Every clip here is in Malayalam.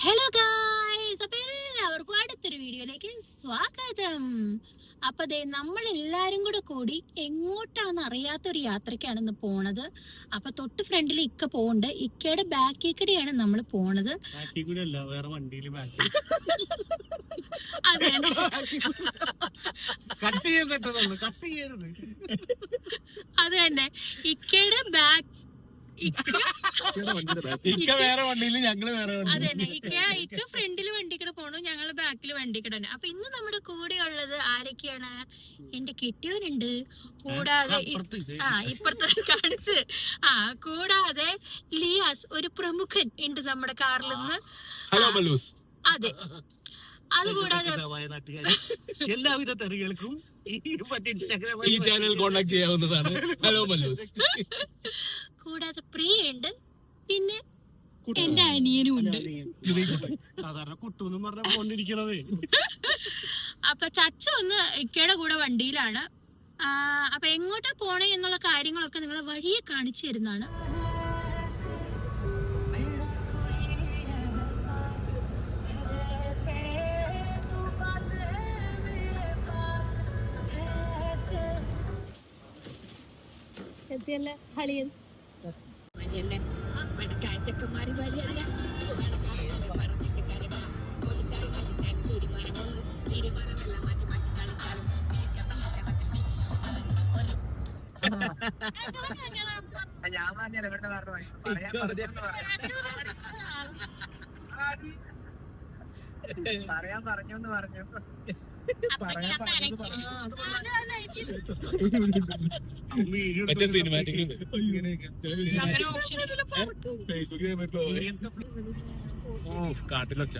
ഹലോ ഗായ്സ് അപ്പൊ എല്ലാവർക്കും അടുത്തൊരു വീഡിയോയിലേക്ക് സ്വാഗതം. അപ്പൊ അതെ നമ്മൾ എല്ലാരും കൂടെ കൂടി എങ്ങോട്ടാന്ന് അറിയാത്തൊരു യാത്രക്കാണ് ഇന്ന് പോണത്. അപ്പൊ തൊട്ട് ഫ്രണ്ടിൽ ഇക്ക പോണ്ട് ഇക്കയുടെ ബാക്കിൽ കൂടെയാണ് നമ്മൾ പോണത്. ബാക്കി കൂടി അല്ല വേറെ വണ്ടിയിൽ ബാക്കി അതെ കട്ട് ചെയ്തിട്ടതാണ് കട്ട് ചെയ്യരുത്. അത് തന്നെ ഇക്കയുടെ ബാക്ക് ഇക്ക വേറെ വണ്ടിയിൽ ഞങ്ങൾ വേറെ അതെ തന്നെ ഇക്ക ഇക്ക ഫ്രണ്ടിൽ വണ്ടിക്കിടെ പോണു ഞങ്ങൾ ബാക്കിൽ വണ്ടിക്കിടെ അപ്പൊ ഇന്ന് നമ്മുടെ കൂടെ ഉള്ളത് ആരൊക്കെയാണ്? എന്റെ കെട്ടിയവനുണ്ട് കൂടാതെ ഇ- ആ ഇപ്പുറത്തെ കാണിച്ച്. ആ കൂടാതെ ലിയാസ് ഒരു പ്രമുഖൻ ഉണ്ട് നമ്മുടെ കാറിൽ നിന്ന് ഹലോ ബലൂസ്. അതെ. അതുകൂടാതെ എല്ലാവിധ തെറികൾക്കും ഈ മറ്റേ ഇൻസ്റ്റാഗ്രാം ഈ ചാനൽ കോണ്ടാക്ട് ചെയ്യാവുന്നതാണ്. ഹലോ ബലൂസ്. കൂടാതെ പ്രിയ ഉണ്ട് പിന്നെ എന്റെ അനിയനും ഉണ്ട്. സാധാരണ കുട്ടൂന്നും പറഞ്ഞ പോണ്ടിരിക്കണത് അപ്പൊ ചച്ച ഒന്ന് ഇക്കയുടെ കൂടെ വണ്ടിയിലാണ്. ആ, അപ്പൊ എങ്ങോട്ടാ പോണേ എന്നുള്ള കാര്യങ്ങളൊക്കെ നിങ്ങൾ വഴിയെ കാണിച്ചു തരുന്നതാണ്. എത്തിയല്ലേ ഹളിയൻ? കാഴ്ചക്കന്മാര് വഴിയല്ല. പറയാൻ പറഞ്ഞു എന്ന് പറഞ്ഞു. മറ്റേ സിനിമാറ്റിക് കാട്ടിലൊച്ച.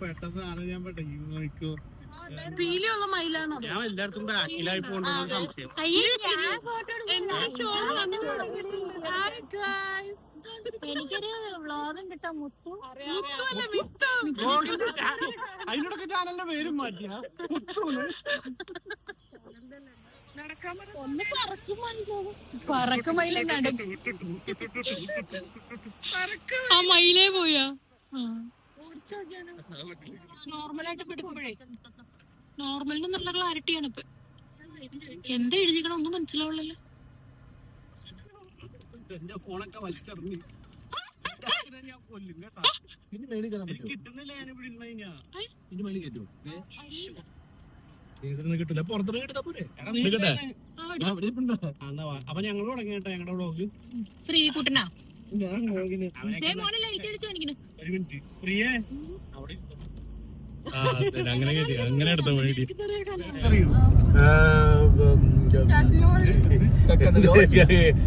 പെട്ട സാധനം ഞാൻ പെട്ടെന്ന് നോക്കോ പീലിയുള്ള മയിലാണോ? ഞാൻ എല്ലായിടത്തും ബാക്കിലായി പോകണ്ടെന്ന് സംശയം. എനിക്കൊരു വ്ളോഗും കിട്ടാം മുത്തു. അതിനോടൊക്കെ ചാനലിന്റെ പേരും മാറ്റിയ ഒന്ന് പറക്കും മയിലും കണ്ടു ആ മയിലേ പോയാ. നോർമലായിട്ട് നോർമലിന് നല്ല ക്ലാരിറ്റിയാണ് ഇപ്പൊ എന്താ എഴുതിക്കണം ഒന്നും മനസ്സിലാവുള്ളല്ലോ എന്റെ ഫോണൊക്കെ വലിച്ചെറിഞ്ഞ്. ഞാൻ കൊല്ലും കേട്ടോ. എനിക്ക് കിട്ടുന്നില്ല ഞാൻ ഇവിടെ ഇരുന്ന് കഴിഞ്ഞാ. കിട്ടില്ല പുറത്തുനിന്ന് കിട്ടാ പോരെ? എടാ, നീ നിൽക്കട്ടെ? ഇട്ടേനെ. ആ, എന്നാ വാ. അപ്പൊ ഞങ്ങൾ തുടങ്ങി കേട്ടോ ഞങ്ങളുടെ വ്ളോഗ്. ശ്രീകുട്ടനാ. ഞാൻ വ്ളോഗിന് ദേ മോനെ ലൈറ്റ് അടിച്ചു കാണിക്കണേ ഒരു മിനിറ്റ്. പ്രിയേ അവിടെ ആ, അതെ, അങ്ങനെ കിട്ടി അങ്ങനെ എടുത്ത വഴി അറിയോ?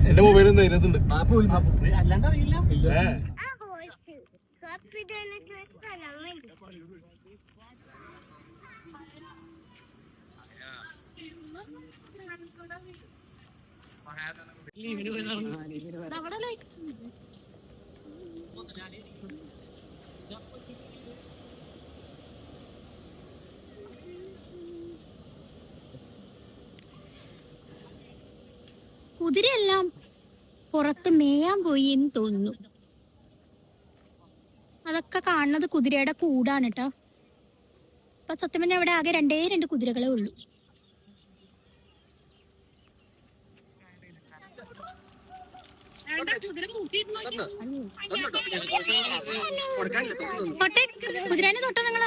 എന്റെ മൊബൈലൊന്നും അതിനകത്തുണ്ട്. അല്ലാണ്ട് അറിയില്ല. അവിടെ ലൈറ്റ് കുതിരയെല്ലാം പുറത്ത് മേയാൻ പോയി എന്ന് തോന്നുന്നു. അതൊക്കെ കാണുന്നത് കുതിരയുടെ കൂടാണ് കേട്ടോ അപ്പൊ സത്യം പറഞ്ഞാൽ അവിടെ ആകെ രണ്ടേ രണ്ട് കുതിരകളെ ഉള്ളൂ. കുതിരേനെ തൊട്ടോ നിങ്ങൾ.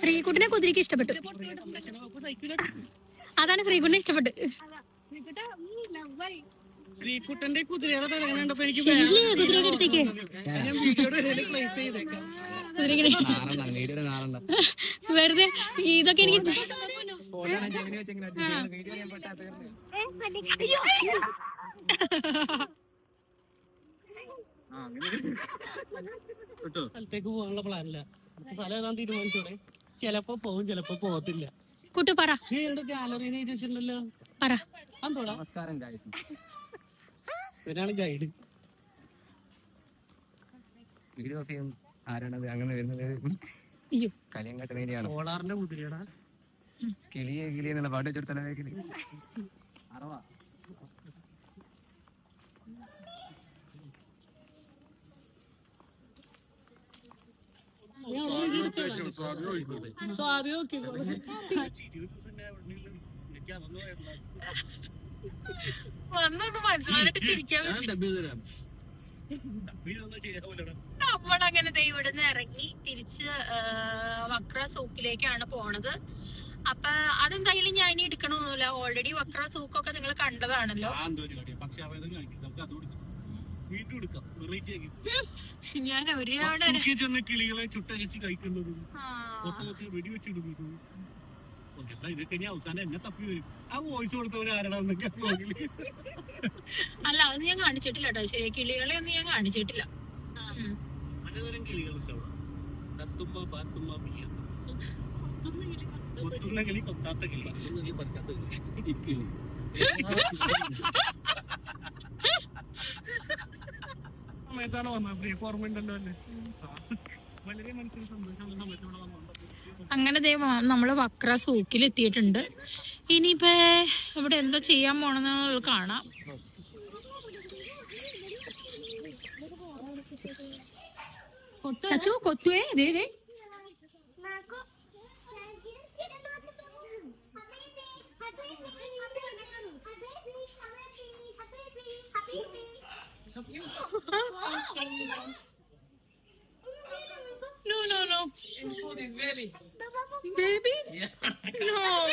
ശ്രീകുട്ടിനെ കുതിരക്ക് ഇഷ്ടപ്പെട്ടു. അതാണ് ശ്രീകുട്ടിനെ ഇഷ്ടപ്പെട്ടു. ശ്രീകുട്ടന്റെ കുതിരയുടെ തലങ്ങനെ കണ്ടപ്പോ എനിക്ക് കുതിരയുടെ അടുത്തേക്ക്. വെറുതെ ഇതൊക്കെ എനിക്ക് സ്ഥലത്തേക്ക് പോകാനുള്ള പ്ലാനില്ല സ്ഥലം ഏതാന്ന് തീരുമാനിച്ചോടെ? ചിലപ്പോ പോകും ചിലപ്പോ പോകത്തില്ല. കുട്ടു പറ. പറ. നമസ്കാരം ഗൈഡ്. വീഡിയോ ഫിലിം ആരാണത്? അങ്ങനെ വരുന്നത്. കലിയങ്കാട്ട് കിളിയെ കിളിയെന്നുള്ള പാട്ട് വെച്ചൊരു തലവേക്കൽ അറവാ. വന്നൊന്ന് മനസ്സിലായിട്ട് ചിരിക്കാൻ നമ്മൾ അങ്ങനെ ഇവിടുന്ന് ഇറങ്ങി തിരിച്ച് വക്ര സൂക്കിലേക്കാണ് പോണത്. അപ്പൊ അതെന്തായാലും ഞാൻ എടുക്കണമെന്നില്ല ഓൾറെഡി വക്ര സൂക്കൊക്കെ നിങ്ങൾ കണ്ടതാണല്ലോ. വീണ്ടും എടുക്കാം. വെറൈറ്റി ആക്കി ഞാൻ ഒരുപാട് ചെന്ന് കിളികളെ ചുട്ടരച്ച് കഴിക്കുന്നത്. കൊത്തി വെടിവെച്ചിടുന്നത്. ഇതൊക്കെ ഞാൻ അവസാനം എന്നെ തപ്പി വരും. ആ വോയിസ് കൊടുത്തവൻ ആരാണെന്നൊക്കെ അല്ല അത് ഞാൻ കാണിച്ചിട്ടില്ല കേട്ടോ. ശരി കിളികളെ ഒന്നും ഞാൻ കാണിച്ചിട്ടില്ല. പലതരം കിളികളുണ്ടാവും. കത്തുമ്പ പാത്തുമ്പ പിയ്യ കൊത്തുന്ന കിളി കൊത്താത്ത കിളി. പറക്കാത്ത കിളി ഈ കിളി സമയത്താണ് വന്നത്? ഓർമ്മ ഉണ്ടല്ലോ അല്ലേ വളരെ മനസ്സിന് സമയത്ത് ഇവിടെ അങ്ങനെ ദൈവം നമ്മൾ നമ്മൾ വക്ര സൂക്കിൽ എത്തിയിട്ടുണ്ട്. ഇനിയിപ്പോ ഇവിടെ എന്താ ചെയ്യാൻ പോണെന്ന് കാണാം. ചച്ചു കൊത്തുവേ ദേ ദേ. No, no, no. Baby. show this baby. Baby? Yeah. No.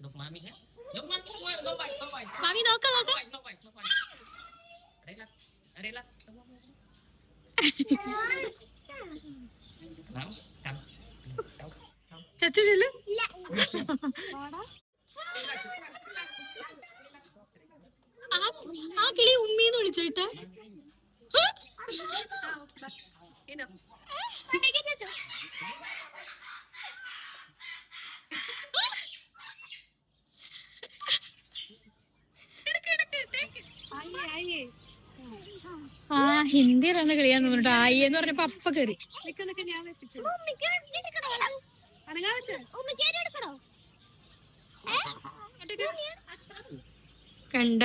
Look, mommy here. Look, mommy. Go by, go by. Mommy, look, look. Go by, go by. Relax. Relax. Come, come, come. Chachu, Jilu? Yeah. ആ കിളി ഉമ്മീന്ന് വിളിച്ചോയിട്ടെ ആ ഹിന്ദി അറിയുന്ന കിളിയാന്ന് തോന്നിട്ട് ആയി എന്ന് പറഞ്ഞപ്പോ അപ്പ കേറി. കണ്ട?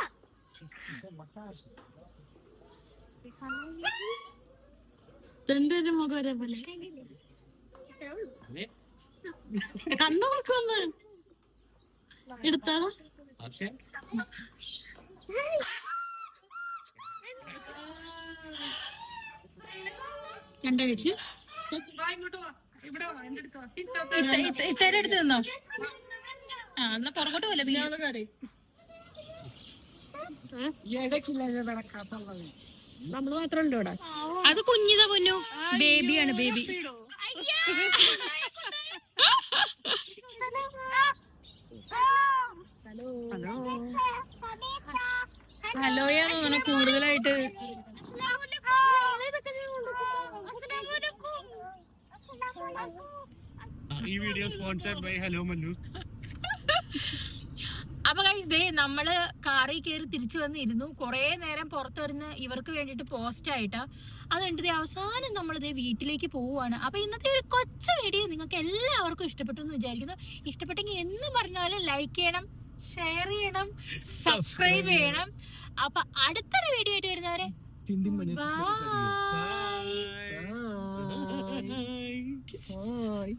തന്റെ ഒരു മുഖം ഒരേപോലെ Okay? കണ്ണുകൾക്ക് വന്ന് എടുത്താളോ? രണ്ട വെച്ച് ഇത്തേടെ അടുത്ത് നിന്നോ? ആ എന്നാ പുറകോട്ട് പോലെ നമ്മൾ മാത്രമല്ലോ ഇവിടെ. അത് കുഞ്ഞിത പൊന്നു. ബേബിയാണ് ബേബി. ഹലോയാണ് കൂടുതലായിട്ട്. ഈ video sponsored by hello Mallu അപ്പൊ ഗൈസ് ദേ നമ്മൾ കാറിൽ കയറി തിരിച്ചു വന്നിരുന്നു. കുറെ നേരം പുറത്തിരുന്ന് ഇവർക്ക് വേണ്ടിട്ട് പോസ്റ്റ് ആയിട്ടാ. അത് കണ്ടത് അവസാനം നമ്മൾ ഇതേ വീട്ടിലേക്ക് പോവുകയാണ്. അപ്പൊ ഇന്നത്തെ ഒരു കൊച്ചു വീഡിയോ നിങ്ങൾക്ക് എല്ലാവർക്കും ഇഷ്ടപ്പെട്ടു എന്ന് വിചാരിക്കുന്നു. ഇഷ്ടപ്പെട്ടെങ്കിൽ എന്ന് പറഞ്ഞാലും ലൈക്ക് ചെയ്യണം ഷെയർ ചെയ്യണം സബ്സ്ക്രൈബ് ചെയ്യണം. അപ്പൊ അടുത്തൊരു വീഡിയോ ആയിട്ട് വരുന്നവരെ ബൈ ബൈ